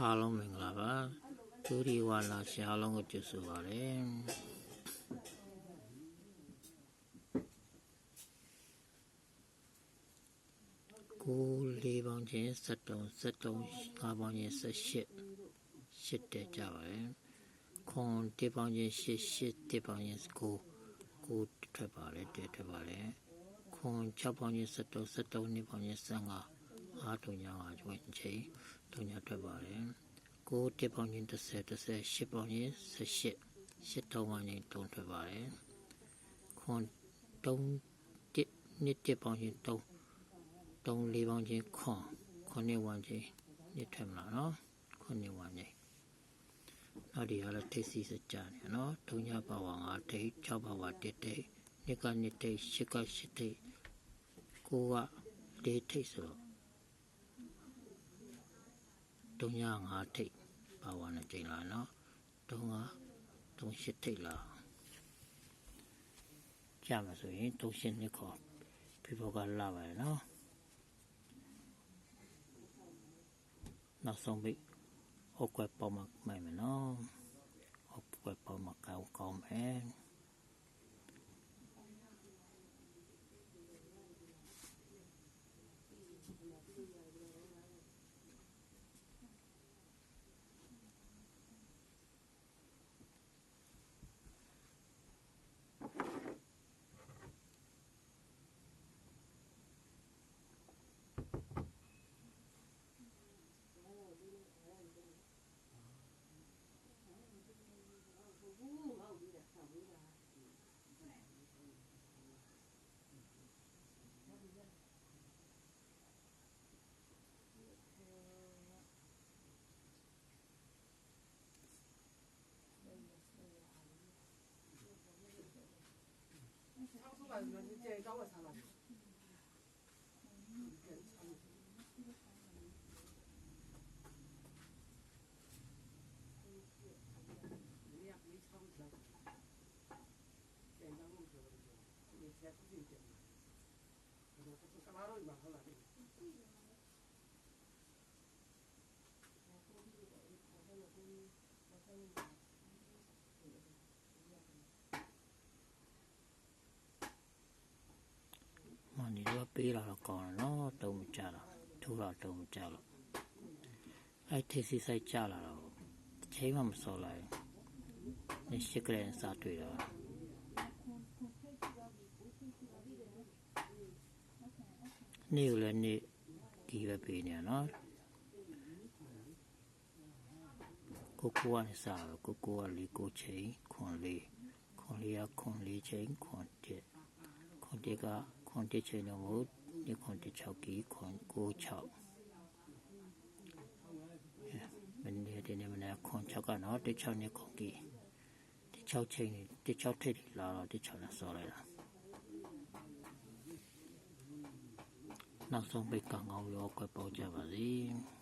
အားလုံးမင်္ဂလာပါဒူရီဝါလာဆရာအားလုံးကိုကြိုဆိုပါရစေကိုလေးပေါင်းချင်း73 73ငါးပေါင်းချင်း78ရှစ်တက်ကြပါရယ်ခွန်တစ်ပေါင်းချင်း8 8တစ်ပေါင်းချင်း9 9ထွက်ပါလေတက်ထွက်ပါလေခွန်6ပေါင်းချင်း73 73နှစ်ပေါင်းချင်း15 အားတုံညာပါကျွင်းချင်းတုံညာထွက်ပါလေကိုတစ်ပေါင်းချင်း30 30 8ပေါင်းချင်း18 8တုံးပေါင်းချင်း3ထွက်ပါလေခွန်3တစ်နှစ်တစ်ပေါင်းချင်း3 3လေးပေါင်းချင်းခွန်ခွန်နှစ်ဝန်းချင်းနှစ်ထွက်မလားနော်ခွန်နှစ်ဝန်းချင်းနောက်ဒီကလည်းထိပ်စီစကြနေနော်တုံညာပါဝါ5ထိပ်6ပါဝါ1ထိပ်နှစ်ကနှစ်ထိပ်8က8ထိပ်ကိုက4ထိပ်ဆိုတော့ တုံညာ5ထိပ်ပါဝါနဲ့ချိန်လာနော်တုံကတုံ8ထိပ်လာကြမှာဆိုရင်တုံ8နှစ်ခေါ်ပြဖို့ကလာပါရနော်နောက်ဆုံးပိတ်ဟောက်ကွက်ပေါ်မှာမိုင်မယ်နော်ဟောက်ကွက်ပေါ်မှာကောင်းကောင်းမယ် 昌叔吧，你们建议找我上了。干 နီတော့ပေးလာတော့ကောင်းတယ်နော်တုံးမကြတာထိုးတော့တုံးမကြလို့အဲ့ထိစီဆိုင်ကြလာတော့ချိန်မှမစောလိုက်နေရှိကလေးစားတွေ့တော့နေကိုလည်းနေဒီပဲပေးနေရနော်ကိုကိုကနေစားတော့ကိုကိုကလေးကိုချိန်ခွန်လေးခွန်လေးကခွန်လေးချိန်ခွန်တက်ခွန်တက်က ခွန်တက်ချိန်တော့မဟုတ်ဒီခွန်တက်6ကီခွန်ကို6မင်းဒီဒီနေ့မနေ့ခွန်6ကနော်တက်6နှစ်ခွန်ကီတက်6ချိန်နေတက်6ထိပ်လာတော့တက်6နဲ့စောလိုက်တာနောက်ဆုံးပိတ်ကံကောင်းရောကွက်ပေါကြပါစေ။